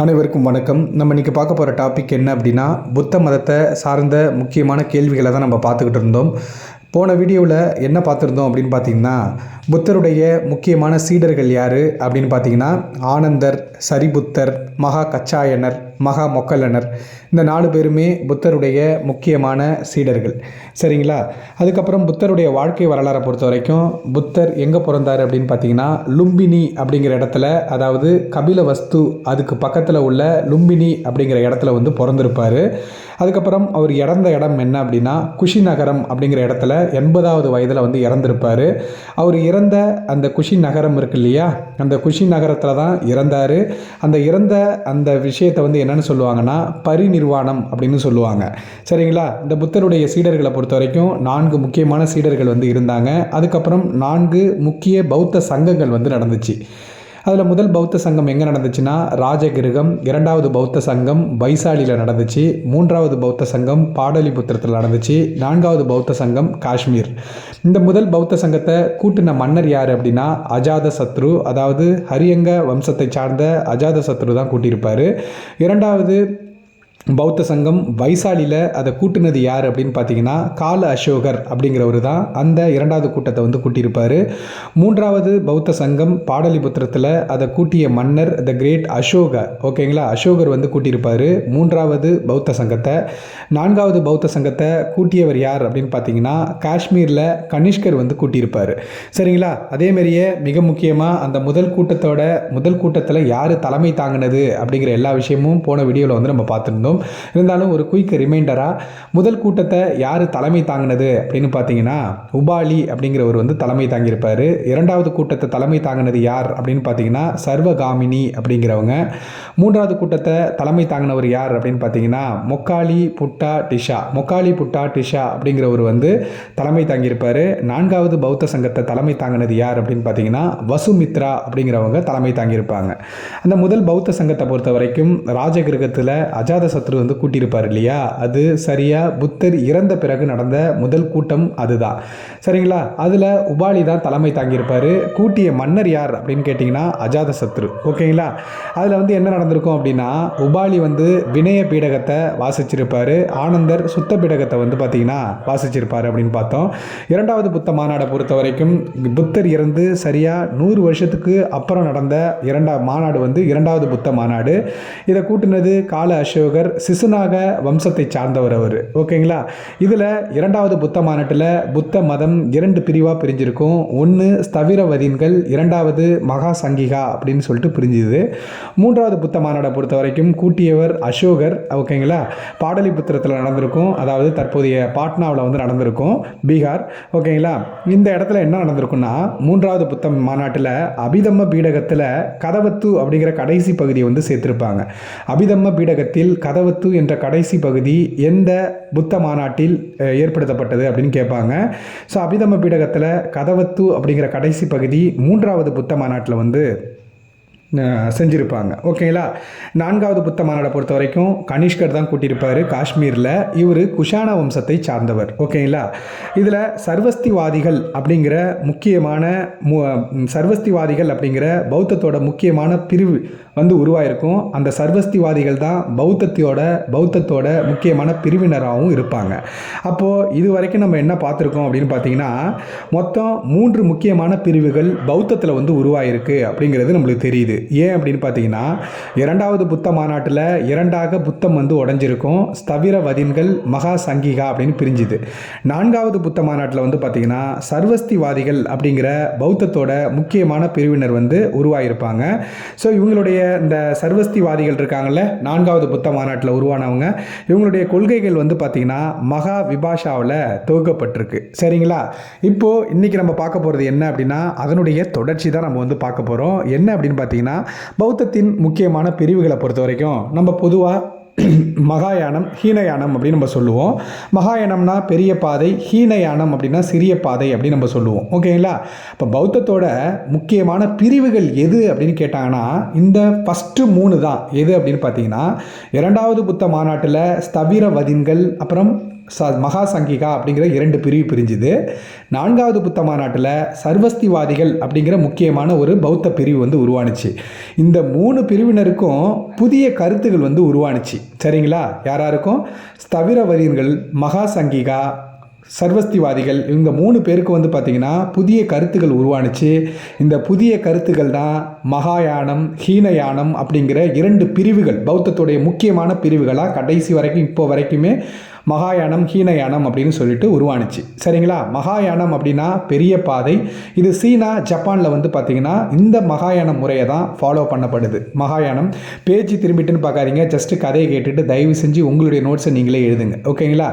அனைவருக்கும் வணக்கம். நம்ம இன்றைக்கி பார்க்க போகிற டாபிக் என்ன அப்படின்னா புத்த மதத்தை சார்ந்த முக்கியமான கேள்விகளை தான் நம்ம பார்த்துக்கிட்டு இருந்தோம். போன வீடியோவில் என்ன பார்த்துருந்தோம் அப்படின்னு பார்த்தீங்கன்னா புத்தருடைய முக்கியமான சீடர்கள் யார் அப்படின்னு பார்த்தீங்கன்னா ஆனந்தர் சரிபுத்தர் மகா கச்சாயனர் மகா மொக்கல்லனர். இந்த நாலு பேருமே புத்தருடைய முக்கியமான சீடர்கள். சரிங்களா? அதுக்கப்புறம் புத்தருடைய வாழ்க்கை வரலாறை பொறுத்த வரைக்கும் புத்தர் எங்கே பிறந்தார் அப்படின்னு பார்த்தீங்கன்னா லும்பினி அப்படிங்கிற இடத்துல அதாவது கபிலவஸ்து அதுக்கு பக்கத்தில் உள்ள லும்பினி அப்படிங்கிற இடத்துல வந்து பிறந்திருப்பார். அதுக்கப்புறம் அவர் இறந்த இடம் என்ன அப்படின்னா குஷி நகரம் அப்படிங்கிற இடத்துல எண்பதாவது வயதில் வந்து இறந்திருப்பார். அவர் இறந்த அந்த குஷி நகரம் இருக்கு இல்லையா? அந்த குஷி நகரத்தில் தான் இறந்தார். அந்த இறந்த அந்த விஷயத்தை வந்து என்னென்னு சொல்லுவாங்கன்னா பரிநிர்வாணம் அப்படின்னு சொல்லுவாங்க. சரிங்களா? இந்த புத்தருடைய சீடர்களை பொறுத்த வரைக்கும் நான்கு முக்கியமான சீடர்கள் வந்து இருந்தாங்க. அதுக்கப்புறம் நான்கு முக்கிய பௌத்த சங்கங்கள் வந்து நடந்துச்சு. அதில் முதல் பௌத்த சங்கம் எங்கே நடந்துச்சுன்னா ராஜகிருகம் இரண்டாவது பௌத்த சங்கம் வைசாலியில் நடந்துச்சு மூன்றாவது பௌத்த சங்கம் பாடலிபுத்திரத்தில் நடந்துச்சு நான்காவது பௌத்த சங்கம் காஷ்மீர். இந்த முதல் பௌத்த சங்கத்தை கூட்டின மன்னர் யார் அப்படின்னா அஜாத சத்ரு அதாவது ஹரியங்க வம்சத்தை சார்ந்த அஜாத சத்ரு தான் கூட்டியிருப்பார். இரண்டாவது பௌத்த சங்கம் வைசாலியில் அதை கூட்டுனது யார் அப்படின்னு பார்த்தீங்கன்னா கால அசோகர் அப்படிங்கிறவர் தான் அந்த இரண்டாவது கூட்டத்தை வந்து கூட்டியிருப்பார். மூன்றாவது பௌத்த சங்கம் பாடலிபுத்திரத்தில் அதை கூட்டிய மன்னர் த கிரேட் அசோக ஓகேங்களா அசோகர் வந்து கூட்டியிருப்பார். மூன்றாவது பௌத்த சங்கத்தை. நான்காவது பௌத்த சங்கத்தை கூட்டியவர் யார் அப்படின்னு பார்த்தீங்கன்னா காஷ்மீரில் கனிஷ்கர் வந்து கூட்டியிருப்பார். சரிங்களா? அதேமாரியே மிக முக்கியமாக அந்த முதல் கூட்டத்தோட முதல் கூட்டத்தில் யார் தலைமை தாங்கினது அப்படிங்கிற எல்லா விஷயமும் போன வீடியோவில் வந்து நம்ம பார்த்துருந்தோம். இருந்தாலும் ஒரு குயிக் ரிமைண்டராக முதல் கூட்டத்தை யார் தலைமை தாங்கினது அப்படின்னு பார்த்தீங்கன்னா உபாலி அப்படிங்கிறவர் வந்து தலைமை தாங்கியிருப்பார். இரண்டாவது கூட்டத்தை தலைமை தாங்கினது யார் அப்படின்னு பார்த்தீங்கன்னா சர்வகாமினி அப்படிங்கிறவங்க. மூன்றாவது கூட்டத்தை தலைமை தாங்கினவர் யார் அப்படின்னு பார்த்தீங்கன்னா மொக்காலி புட்டா டிஷா. மொக்காலி புட்டா டிஷா அப்படிங்கிறவர் வந்து தலைமை தாங்கியிருப்பார். நான்காவது பௌத்த சங்கத்தை தலைமை தாங்கினது யார் அப்படின்னு பார்த்தீங்கன்னா வசுமித்ரா அப்படிங்கிறவங்க தலைமை தாங்கியிருப்பாங்க. அந்த முதல் பௌத்த சங்கத்தை பொறுத்த வரைக்கும் ராஜகிரகத்தில் அஜாத சத்ரு வந்து கூட்டியிருப்பார் இல்லையா? அது சரியாக புத்தர் இறந்த பிறகு நடந்த முதல் கூட்டம் அதுதான். சரிங்களா? அதில் உபாலி தான் தலைமை தாங்கியிருப்பார். கூட்டிய மன்னர் யார் அப்படின்னு கேட்டிங்கன்னா அஜாத சத்ரு. ஓகேங்களா? அதில் வந்து என்ன நடந்திருக்கும் அப்படின்னா உபாலி வந்து வினய பீடகத்தை வாசிச்சிருப்பார். ஆனந்தர் சுத்த பீடகத்தை வந்து பார்த்தீங்கன்னா வாசிச்சிருப்பார் அப்படின்னு பார்த்தோம். இரண்டாவது புத்த மாநாடை பொறுத்த வரைக்கும் புத்தர் இறந்து சரியாக நூறு வருஷத்துக்கு அப்புறம் நடந்த இரண்டா மாநாடு வந்து இரண்டாவது புத்த மாநாடு. இதை கூட்டினது கால அசோகர் சிசுநாக வம்சத்தை சார்ந்தவர் அவர். ஓகேங்களா? இதில் இரண்டாவது புத்த மாநாட்டில் புத்த மதம் இரண்டு பிரிவாக பிரிஞ்சிருக்கும். ஒன்று ஸ்தவிரவதீன்கள் இரண்டாவது மகா சங்கிகா அப்படின்னு சொல்லிட்டு பிரிஞ்சுது. மூன்றாவது புத்த மாநாடை பொறுத்த வரைக்கும் கூட்டியவர் அசோகர் ஓகேங்களா? பாடலிபுத்திரத்தில் நடந்திருக்கும் அதாவது தற்போதைய பாட்னாவில் வந்து நடந்திருக்கும் பீகார் ஓகேங்களா? இந்த இடத்துல என்ன நடந்திருக்குன்னா மூன்றாவது புத்த மாநாட்டில் அபிதம்ம பீடகத்தில் கதவத்து அப்படிங்கிற கடைசி பகுதியை வந்து சேர்த்துருப்பாங்க. அபிதம்ம பீடகத்தில் கத கதவத்து என்ற கடைசி பகுதி எந்த புத்த மாநாட்டில் ஏற்படுத்தப்பட்டது அப்படின்னு கேட்பாங்க. ஸோ அபிதம்ம பீடகத்தில் கதவத்து அப்படிங்கிற கடைசி பகுதி மூன்றாவது புத்த மாநாட்டில் வந்து செஞ்சுருப்பாங்க. ஓகேங்களா நான்காவது புத்த மாநாடை பொறுத்த வரைக்கும் கனிஷ்கர் தான் கூட்டியிருப்பார் காஷ்மீரில். இவர் குஷான வம்சத்தை சார்ந்தவர். ஓகேங்களா இதில் சர்வஸ்திவாதிகள் அப்படிங்கிற முக்கியமான மு சர்வஸ்திவாதிகள் அப்படிங்கிற பௌத்தத்தோட முக்கியமான பிரிவு வந்து உருவாயிருக்கும். அந்த சர்வஸ்திவாதிகள் தான் பௌத்தத்தோட பௌத்தத்தோட முக்கியமான பிரிவினராகவும் இருப்பாங்க. அப்போது இது வரைக்கும் நம்ம என்ன பார்த்துருக்கோம் அப்படின்னு பார்த்தீங்கன்னா மொத்தம் மூன்று முக்கியமான பிரிவுகள் பௌத்தத்தில் வந்து உருவாயிருக்கு அப்படிங்கிறது நம்மளுக்கு தெரியுது. ஏன் அப்படின்னு பார்த்தீங்கன்னா இரண்டாவது புத்த மாநாட்டில் இரண்டாக புத்தம் வந்து உடஞ்சிருக்கும். ஸ்தவிரவதின்கள் மகா சங்கிகா அப்படின்னு பிரிஞ்சுது. நான்காவது புத்த மாநாட்டில் வந்து பார்த்தீங்கன்னா சர்வஸ்திவாதிகள் அப்படிங்கிற பௌத்தத்தோட முக்கியமான பிரிவினர் வந்து உருவாகியிருப்பாங்க ஸோ இவங்களுடைய இந்த சர்வஸ்திவாதிகள் இருக்காங்கல்ல நான்காவது புத்த மாநாட்டில் உருவானவங்க இவங்களுடைய கொள்கைகள் வந்து பார்த்தீங்கன்னா மகா விபாஷாவில் தொகுக்கப்பட்டிருக்கு. சரிங்களா? இப்போது இன்றைக்கி நம்ம பார்க்க போகிறது என்ன அப்படின்னா அதனுடைய தொடர்ச்சி தான் நம்ம வந்து பார்க்க போகிறோம் என்ன அப்படின்னு பார்த்தீங்கன்னா பௌத்தத்தின் முக்கியமான பிரிவுகளை பொறுத்த வரைக்கும் நம்ம பொதுவாக மகாயானம் ஹீனயானம் அப்படின்னு நம்ம சொல்லுவோம். மகாயானம்னா பெரிய பாதை ஹீனயானம் அப்படின்னா சிறிய பாதை அப்படின்னு நம்ம சொல்லுவோம். ஓகேங்களா இப்போ பௌத்தத்தோட முக்கியமான பிரிவுகள் எது அப்படின்னு கேட்டாங்கன்னா இந்த ஃபஸ்ட்டு மூணு தான் எது அப்படின்னு பார்த்தீங்கன்னா இரண்டாவது புத்த மாநாட்டில் ஸ்தவிரவதின்கள் அப்புறம் ச மகா சங்கிகா அப்படிங்கிற இரண்டு பிரிவு பிரிஞ்சுது. நான்காவது புத்த மாநாட்டில் சர்வஸ்திவாதிகள் அப்படிங்கிற முக்கியமான ஒரு பௌத்த பிரிவு வந்து உருவானுச்சு. இந்த மூணு பிரிவினருக்கும் புதிய கருத்துகள் வந்து உருவானுச்சு. சரிங்களா? யாராருக்கும்? ஸ்தவிரவரியர்கள் மகா சங்கிகா சர்வஸ்திவாதிகள் இவங்க மூணு பேருக்கு வந்து பார்த்திங்கன்னா புதிய கருத்துக்கள் உருவானுச்சு. இந்த புதிய கருத்துக்கள் தான் மகாயானம் ஹீனயானம் அப்படிங்கிற இரண்டு பிரிவுகள் பௌத்தத்துடைய முக்கியமான பிரிவுகளாக கடைசி வரைக்கும் இப்போ வரைக்குமே மகாயானம் ஹீனயானம் அப்படின்னு சொல்லிட்டு உருவானுச்சு. சரிங்களா? மகாயானம் அப்படின்னா பெரிய பாதை. இது சீனா ஜப்பானில் வந்து பார்த்திங்கன்னா இந்த மகாயானம் முறையை தான் ஃபாலோ பண்ணப்படுது. மகாயானம். பேச்சு திரும்பிட்டுன்னு பார்க்காதீங்க. ஜஸ்ட்டு கதையை கேட்டுட்டு தயவு செஞ்சு உங்களுடைய நோட்ஸை நீங்களே எழுதுங்க. ஓகேங்களா?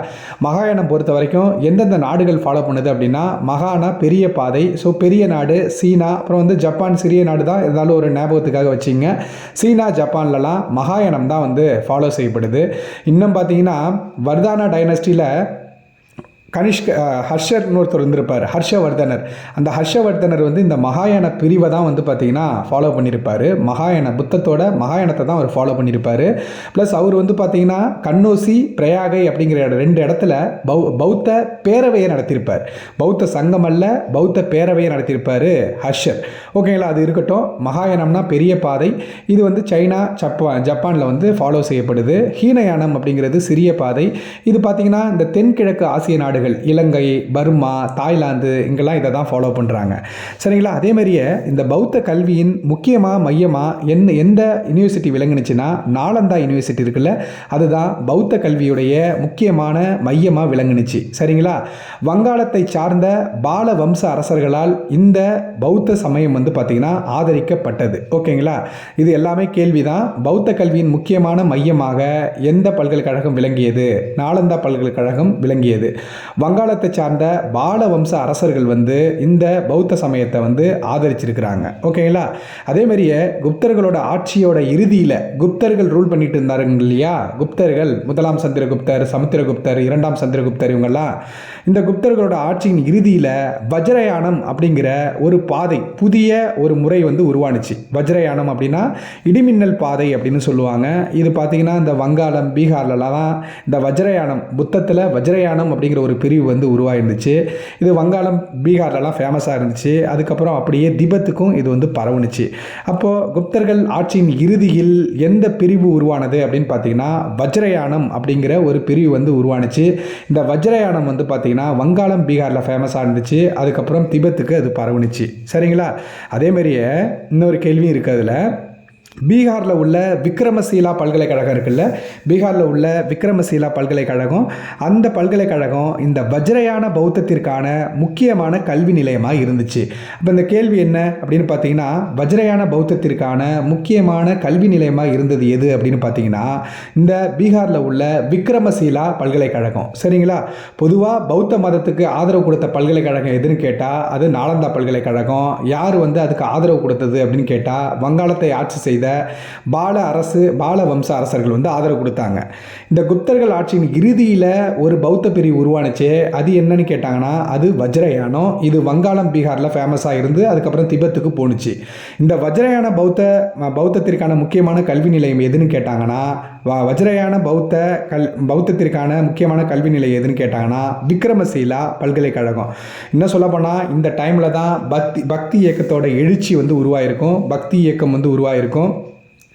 மகாயானம் பொறுத்த வரைக்கும் எந்தெந்த நாடுகள் ஃபாலோ பண்ணுது அப்படின்னா மகானா பெரிய பாதை. ஸோ பெரிய நாடு சீனா அப்புறம் வந்து ஜப்பான் சிறிய நாடு தான். இருந்தாலும் ஒரு ஞாபகத்துக்காக வச்சிங்க சீனா ஜப்பான்லலாம் மகாயானம் தான் வந்து ஃபாலோ செய்யப்படுது. இன்னும் பார்த்தீங்கன்னா வர்தானா டைனஸ்டியில் கனிஷ்க ஹர்ஷர்னு ஒருத்தர் இருந்திருப்பார் ஹர்ஷவர்தனர். அந்த ஹர்ஷவர்தனர் வந்து இந்த மகாயான பிரிவை தான் வந்து பார்த்தீங்கன்னா ஃபாலோ பண்ணியிருப்பார் மகாயான புத்தத்தோட மகாயானத்தை தான் அவர் ஃபாலோ பண்ணியிருப்பார் ப்ளஸ் அவர் வந்து பார்த்தீங்கன்னா கண்ணோசி பிரயாகை அப்படிங்கிற ரெண்டு இடத்துல பௌ பௌத்த பேரவையை நடத்தியிருப்பார் பௌத்த சங்கம் அல்ல பௌத்த பேரவையை நடத்தியிருப்பார் ஹர்ஷர். ஓகேங்களா அது இருக்கட்டும். மகாயானம்னா பெரிய பாதை. இது வந்து சைனா ஜப்பான் ஜப்பானில் வந்து ஃபாலோ செய்யப்படுது. ஹீனயானம் அப்படிங்கிறது சிறிய பாதை. இது பார்த்தீங்கன்னா இந்த தென்கிழக்கு ஆசிய நாடுகள் இலங்கை பர்மா தாய்லாந்து இங்கெல்லாம் இதை தான் ஃபாலோ பண்ணுறாங்க சரிங்களா? அதே மாதிரியே இந்த பௌத்த கல்வியின் முக்கியமாக மையமாக என்ன எந்த யூனிவர்சிட்டி விளங்குனுச்சுன்னா நாலந்தா யூனிவர்சிட்டி இருக்குல்ல அதுதான் பௌத்த கல்வியுடைய முக்கியமான மையமாக விளங்குனுச்சு. சரிங்களா? வங்காளத்தை சார்ந்த பால வம்ச அரசர்களால் இந்த பௌத்த சமயம் வந்து பார்த்திங்கன்னா ஆதரிக்கப்பட்டது. ஓகேங்களா? இது எல்லாமே கேள்விதான். பௌத்த கல்வியின் முக்கியமான மையமாக எந்த பல்கலைக்கழகம் விளங்கியது? நாலந்தா பல்கலைக்கழகம் விளங்கியது. வங்காளத்தை சார்ந்த பால வம்ச அரசர்கள் வந்து இந்த பௌத்த சமயத்தை வந்து ஆதரிச்சிருக்கிறாங்க. ஓகேங்களா? அதே மாதிரியே குப்தர்களோட ஆட்சியோட இறுதியில் குப்தர்கள் ரூல் பண்ணிட்டு இருந்தாருங்க இல்லையா? குப்தர்கள் முதலாம் சந்திரகுப்தர் சமுத்திரகுப்தர் இரண்டாம் சந்திரகுப்தர் இவங்கெல்லாம் இந்த குப்தர்களோட ஆட்சியின் இறுதியில் வஜ்ரயானம் அப்படிங்கிற ஒரு பாதை புதிய ஒரு முறை வந்து உருவானுச்சு. வஜ்ரயானம் அப்படின்னா இடிமின்னல் பாதை அப்படின்னு சொல்லுவாங்க. இது பார்த்தீங்கன்னா இந்த வங்காளம் பீகார்லலாம் இந்த வஜ்ரயானம் புத்தத்தில் வஜ்ரயானம் அப்படிங்கிற ஒரு பிரிவு வந்து உருவாயிருந்துச்சு. இது வங்காளம் பீகார்லலாம் ஃபேமஸாக இருந்துச்சு. அதுக்கப்புறம் அப்படியே திபெத்துக்கும் இது வந்து பரவுனுச்சு. அப்போது குப்தர்கள் ஆட்சியின் இறுதியில் எந்த பிரிவு உருவானது அப்படின்னு பார்த்தீங்கன்னா வஜ்ரயானம் அப்படிங்கிற ஒரு பிரிவு வந்து உருவானுச்சு. இந்த வஜ்ரயானம் வந்து பார்த்தீங்கன்னா வங்காளம் பீகாரில் ஃபேமஸாக இருந்துச்சு. அதுக்கப்புறம் திபெத்துக்கு அது பரவுனுச்சு. சரிங்களா? அதே மாதிரியே இன்னொரு கேள்வியும் இருக்குது அதில். பீகாரில் உள்ள விக்ரமசீலா பல்கலைக்கழகம் இருக்குல்ல? பீகாரில் உள்ள விக்ரமசீலா பல்கலைக்கழகம். அந்த பல்கலைக்கழகம் இந்த வஜ்ரயான பௌத்தத்திற்கான முக்கியமான கல்வி நிலையமாக இருந்துச்சு. அப்போ இந்த கேள்வி என்ன? அப்படின்னு பார்த்தீங்கன்னா வஜ்ரயான பௌத்தத்திற்கான முக்கியமான கல்வி நிலையமாக இருந்தது எது அப்படின்னு பார்த்தீங்கன்னா இந்த பீகாரில் உள்ள விக்ரமசீலா பல்கலைக்கழகம். சரிங்களா? பொதுவாக பௌத்த மதத்துக்கு ஆதரவு கொடுத்த பல்கலைக்கழகம் எதுன்னு கேட்டால் அது நாலந்தா பல்கலைக்கழகம். யார் வந்து அதுக்கு ஆதரவு கொடுத்தது அப்படின்னு கேட்டால் வங்காளத்தை ஆட்சி செய்த பால அரசு பால வம்ச அரசர்கள் வந்து ஆதரவு கொடுத்தாங்க. இந்த குப்தர்கள் ஆட்சியின் இறுதியில் ஒரு பௌத்த பிரிவு உருவானுச்சு. அது என்னன்னு கேட்டாங்கன்னா அது வஜ்ரயானம். இது வங்காளம் பீகாரில் ஃபேமஸாக இருந்து அதுக்கப்புறம் திபெத்துக்கு போணுச்சு. இந்த வஜ்ரயான பௌத்த பௌத்தத்திற்கான முக்கியமான கல்வி நிலையம் எதுன்னு கேட்டாங்கன்னா வ- வஜ்ரயான பௌத்த கல் பௌத்தத்திற்கான முக்கியமான கல்வி நிலையம் எதுன்னு கேட்டாங்கன்னா விக்ரமசீலா பல்கலைக்கழகம். இன்னும் சொல்லப்போனால் இந்த டைமில் தான் பக்தி பக்தி இயக்கத்தோட எழுச்சி வந்து உருவாயிருக்கும். பக்தி இயக்கம் வந்து உருவாயிருக்கும்.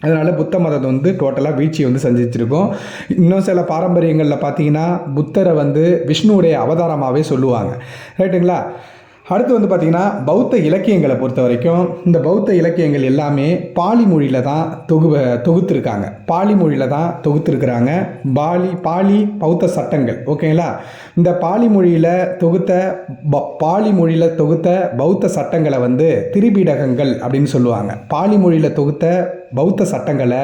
அதனால் புத்த மதத்தை வந்து டோட்டலாக வீழ்ச்சி வந்து சந்திச்சிருக்கோம். இன்னும் சில பாரம்பரியங்களில் பார்த்தீங்கன்னா புத்தரை வந்து விஷ்ணுவுடைய அவதாரமாகவே சொல்லுவாங்க. ரைட்டுங்களா அடுத்து வந்து பார்த்திங்கன்னா பௌத்த இலக்கியங்களை பொறுத்த வரைக்கும் இந்த பௌத்த இலக்கியங்கள் எல்லாமே பாலி மொழியில் தான் தொகு தொகுத்துருக்காங்க. பாலி மொழியில் தான் தொகுத்துருக்குறாங்க. பாலி பாலி பௌத்த சட்டங்கள். ஓகேங்களா இந்த பாலி மொழியில் தொகுத்த ப- பாலி மொழியில் தொகுத்த பௌத்த சட்டங்களை வந்து திரிபீடகங்கள் அப்படின்னு சொல்லுவாங்க. பாலி மொழியில் தொகுத்த பௌத்த சட்டங்களை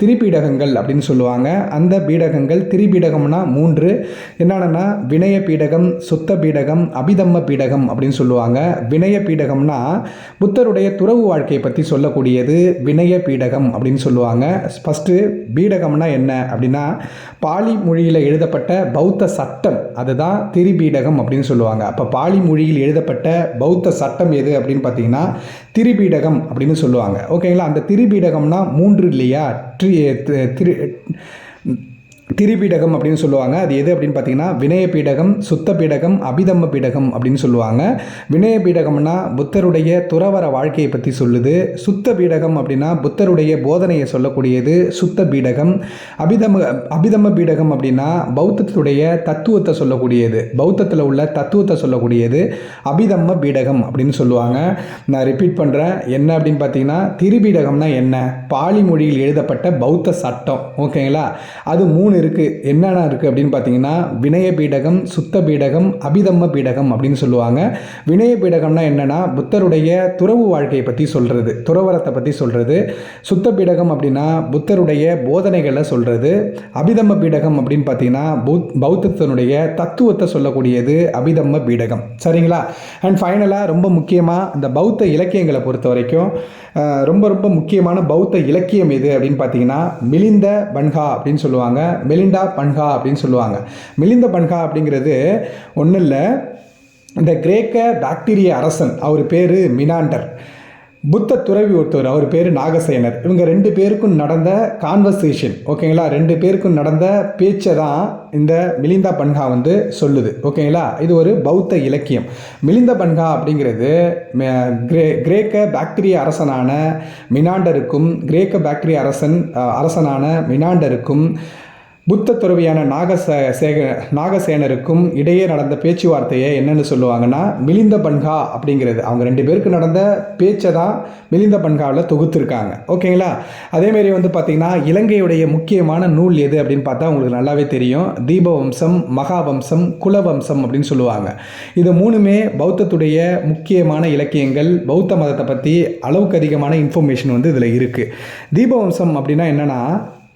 திரிபீடகங்கள் அப்படின்னு சொல்லுவாங்க. அந்த பீடகங்கள் திரிபீடகம்னா மூன்று. என்னென்னா வினய பீடகம் சுத்த பீடகம் அபிதம்ம பீடகம் அப்படின்னு சொல்லுவாங்க. வினய பீடகம்னா புத்தருடைய துறவு வாழ்க்கையை பற்றி சொல்லக்கூடியது வினய பீடகம் அப்படின்னு சொல்லுவாங்க. ஃபஸ்ட்டு பீடகம்னா என்ன அப்படின்னா பாலி மொழியில் எழுதப்பட்ட பௌத்த சட்டம். அதுதான் திரிபீடகம் அப்படின்னு சொல்லுவாங்க. அப்போ பாலி மொழியில் எழுதப்பட்ட பௌத்த சட்டம் எது அப்படின்னு பார்த்தீங்கன்னா திரிபீடகம் அப்படின்னு சொல்லுவாங்க. ஓகேங்களா அந்த திரிபீடகம்னா மூன்று இல்லையா? ட்ரி தி- திரு திரிபீடகம் அப்படின்னு சொல்லுவாங்க. அது எது அப்படின்னு பார்த்தீங்கன்னா வினய பீடகம் சுத்த பீடகம் அபிதம்ம பீடகம் அப்படின்னு சொல்லுவாங்க. வினய பீடகம்னா புத்தருடைய துறவர வாழ்க்கையை பற்றி சொல்லுது. சுத்த பீடகம் அப்படின்னா புத்தருடைய போதனையை சொல்லக்கூடியது. சுத்த பீடகம் அபிதம அபிதம்ம பீடகம் அப்படின்னா பௌத்தத்துடைய தத்துவத்தை சொல்லக்கூடியது. பௌத்தத்தில் உள்ள தத்துவத்தை சொல்லக்கூடியது. அபிதம்ம பீடகம் அப்படின்னு சொல்லுவாங்க. நான் ரிப்பீட் பண்ணுறேன் என்ன அப்படின்னு பார்த்தீங்கன்னா திரிபீடகம்னா என்ன? பாலி மொழியில் எழுதப்பட்ட பௌத்த சட்டம். ஓகேங்களா அது மூணு இருக்குது என்னென்ன இருக்குது அப்படின்னு பார்த்தீங்கன்னா வினய பீடகம் சுத்த பீடகம் அபிதம்ம பீடகம் அப்படின்னு சொல்லுவாங்க. வினய பீடகம்னா என்னென்னா புத்தருடைய துறவு வாழ்க்கையை பற்றி சொல்கிறது துறவரத்தை பற்றி சொல்கிறது சுத்த பீடகம் அப்படின்னா புத்தருடைய போதனைகளை சொல்கிறது அபிதம்ம பீடகம் அப்படின்னு பார்த்தீங்கன்னா பௌத் பௌத்தத்தினுடைய தத்துவத்தை சொல்லக்கூடியது அபிதம்ம பீடகம். சரிங்களா? அண்ட் ஃபைனலாக ரொம்ப முக்கியமாக இந்த பௌத்த இலக்கியங்களை பொறுத்த வரைக்கும் ரொம்ப ரொம்ப முக்கியமான பௌத்த இலக்கியம் எது அப்படின்னு பார்த்தீங்கன்னா மிலிந்த பன்ஹா அப்படின்னு சொல்லுவாங்க. மெலிண்டா பன்ஹா அப்படின்னு சொல்லுவாங்க. மிலிந்த பன்ஹா அப்படிங்கிறது ஒன்றும் இல்லை. இந்த கிரேக்க பாக்டீரிய அரசன் அவர் பேர் மினாண்டர். புத்த துறவி ஒருத்தர் அவர் பேர் நாகசேனர். இவங்க ரெண்டு பேருக்கும் நடந்த கான்வர்சேஷன் ஓகேங்களா ரெண்டு பேருக்கும் நடந்த பேச்சை தான் இந்த மிலிந்தா பன்ஹா வந்து சொல்லுது ஓகேங்களா இது ஒரு பௌத்த இலக்கியம். மிலிந்த பன்ஹா அப்படிங்கிறது ம- கிரே கிரேக்க பாக்டீரிய அரசனான மினாண்டருக்கும் கிரேக்க பாக்டீரிய அரசன் அரசனான மினாண்டருக்கும் புத்த துறவியான நாகச சேக நாகசேனருக்கும் இடையே நடந்த பேச்சுவார்த்தையை என்னென்னு சொல்லுவாங்கன்னா மிலிந்த பன்கா அப்படிங்கிறது. அவங்க ரெண்டு பேருக்கு நடந்த பேச்சை தான் மிலிந்த பன்காவில் தொகுத்துருக்காங்க. ஓகேங்களா? அதேமாரி வந்து பார்த்திங்கன்னா இலங்கையுடைய முக்கியமான நூல் எது அப்படின்னு பார்த்தா உங்களுக்கு நல்லாவே தெரியும். தீபவம்சம் மகாவம்சம் குலவம்சம் அப்படின்னு சொல்லுவாங்க. இது மூணுமே பௌத்தத்துடைய முக்கியமான இலக்கியங்கள். பௌத்த மதத்தை பற்றி அளவுக்கு அதிகமான இன்ஃபர்மேஷன் வந்து இதில் இருக்குது தீபவம்சம் அப்படின்னா என்னென்னா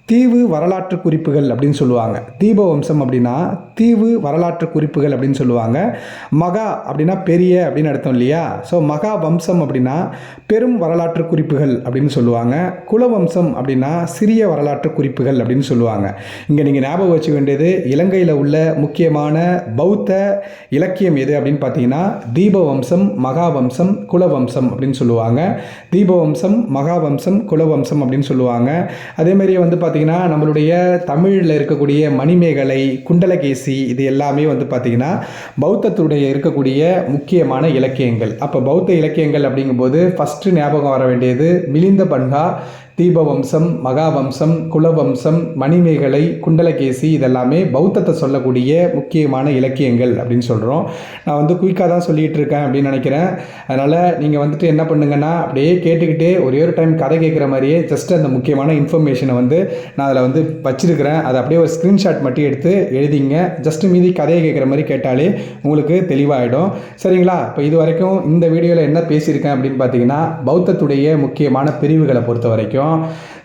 தீவு வரலாற்று குறிப்புகள் அப்படின்னு சொல்லுவாங்க. தீபவம்சம் அப்படின்னா தீவு வரலாற்று குறிப்புகள் அப்படின்னு சொல்லுவாங்க. மகா அப்படின்னா பெரிய அப்படின்னு அர்த்தம் இல்லையா? ஸோ மகா வம்சம் அப்படின்னா பெரும் வரலாற்று குறிப்புகள் அப்படின்னு சொல்லுவாங்க. குலவம்சம் அப்படின்னா சிறிய வரலாற்று குறிப்புகள் அப்படின்னு சொல்லுவாங்க. இங்கே நீங்கள் ஞாபகம் வச்சுக்க வேண்டியது இலங்கையில் உள்ள முக்கியமான பௌத்த இலக்கியம் எது அப்படின்னு பார்த்தீங்கன்னா தீப வம்சம் மகாவம்சம் குலவம்சம் அப்படின்னு சொல்லுவாங்க. தீபவம்சம் மகாவம்சம் குலவம்சம் அப்படின்னு சொல்லுவாங்க. அதே வந்து பார்த்தீங்கன்னா நம்மளுடைய தமிழில் இருக்கக்கூடிய மணிமேகலை குண்டலகேசி இது எல்லாமே வந்து பார்த்திங்கன்னா பௌத்தத்துடைய இருக்கக்கூடிய முக்கியமான இலக்கியங்கள். அப்போ பௌத்த இலக்கியங்கள் அப்படிங்கும்போது ஃபஸ்ட்டு ஞாபகம் வர வேண்டியது மிலிந்த பன்ஹா தீபவம்சம் மகாவம்சம் குலவம்சம் மணிமேகலை குண்டலகேசி இதெல்லாமே பௌத்தத்தை சொல்லக்கூடிய முக்கியமான இலக்கியங்கள் அப்படின்னு சொல்கிறோம் நான் வந்து குயிக்காக தான் சொல்லிகிட்டு இருக்கேன் அப்படின்னு நினைக்கிறேன். அதனால் நீங்கள் வந்துட்டு என்ன பண்ணுங்கன்னா அப்படியே கேட்டுக்கிட்டே ஒரே ஒரு டைம் கதை கேட்குற மாதிரியே ஜஸ்ட் அந்த முக்கியமான இன்ஃபர்மேஷனை வந்து நான் அதில் வந்து வச்சிருக்கிறேன். அதை அப்படியே ஒரு ஸ்க்ரீன்ஷாட் மட்டும் எடுத்து எழுதிங்க. ஜஸ்ட் மீதி கதையை கேட்குற மாதிரி கேட்டாலே உங்களுக்கு தெளிவாகிடும் சரிங்களா? இப்போ இது வரைக்கும் இந்த வீடியோவில் என்ன பேசியிருக்கேன் அப்படின்னு பார்த்தீங்கன்னா பௌத்தத்துடைய முக்கியமான பிரிவுகளை பொறுத்த வரைக்கும்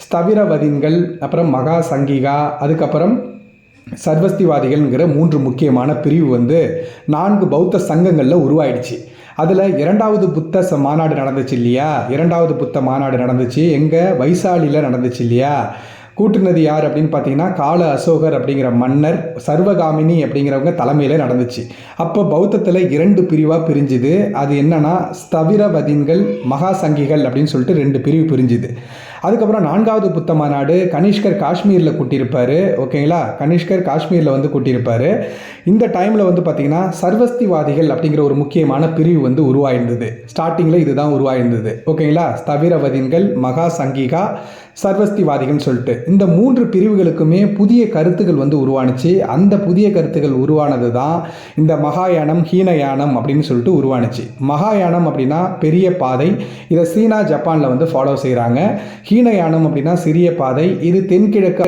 ஸ்தவிரவதிங்கள் அப்புறம் மகா சங்கிகா அதுக்கப்புறம் சர்வஸ்திவாதிகள்ங்கிற மூன்று முக்கியமான பிரிவு வந்து நான்கு பௌத்த சங்கங்களில் உருவாயிடுச்சு. அதில் இரண்டாவது புத்த மாநாடு நடந்துச்சு இல்லையா? இரண்டாவது புத்த மாநாடு நடந்துச்சு. எங்கே? வைசாலியில் நடந்துச்சு இல்லையா? கூட்டுனது யார் அப்படின்னு பார்த்தீங்கன்னா கால அசோகர் அப்படிங்கிற மன்னர் சர்வகாமினி அப்படிங்கிறவங்க தலைமையில் நடந்துச்சு. அப்போ பௌத்தத்தில் இரண்டு பிரிவாக பிரிஞ்சுது. அது என்னென்னா ஸ்தவிரவதின்கள் மகா சங்கிகள் அப்படின்னு சொல்லிட்டு ரெண்டு பிரிவு பிரிஞ்சுது. அதுக்கப்புறம் நான்காவது புத்த மாநாடு கனிஷ்கர் காஷ்மீரில் கூட்டியிருப்பார். ஓகேங்களா? கனிஷ்கர் காஷ்மீரில் வந்து கூட்டியிருப்பார். இந்த டைமில் வந்து பார்த்திங்கன்னா சர்வஸ்திவாதிகள் அப்படிங்கிற ஒரு முக்கியமான பிரிவு வந்து உருவாயிருந்தது. ஸ்டார்டிங்கில் இதுதான் உருவாயிருந்தது. ஓகேங்களா? ஸ்தவிரவதின்கள் மகா சங்கிகா சர்வஸ்திவாதிகள்னு சொல்லிட்டு. இந்த மூன்று பிரிவுகளுக்குமே புதிய கருத்துக்கள் வந்து உருவானுச்சு. அந்த புதிய கருத்துக்கள் உருவானது தான் இந்த மகாயானம் ஹீனயானம் அப்படின்னு சொல்லிட்டு உருவானுச்சு. மகாயானம் அப்படின்னா பெரிய பாதை. இதை சீனா ஜப்பானில் வந்து ஃபாலோ செய்கிறாங்க ஹீனயானம் அப்படின்னா சிறிய பாதை. இது தென்கிழக்கு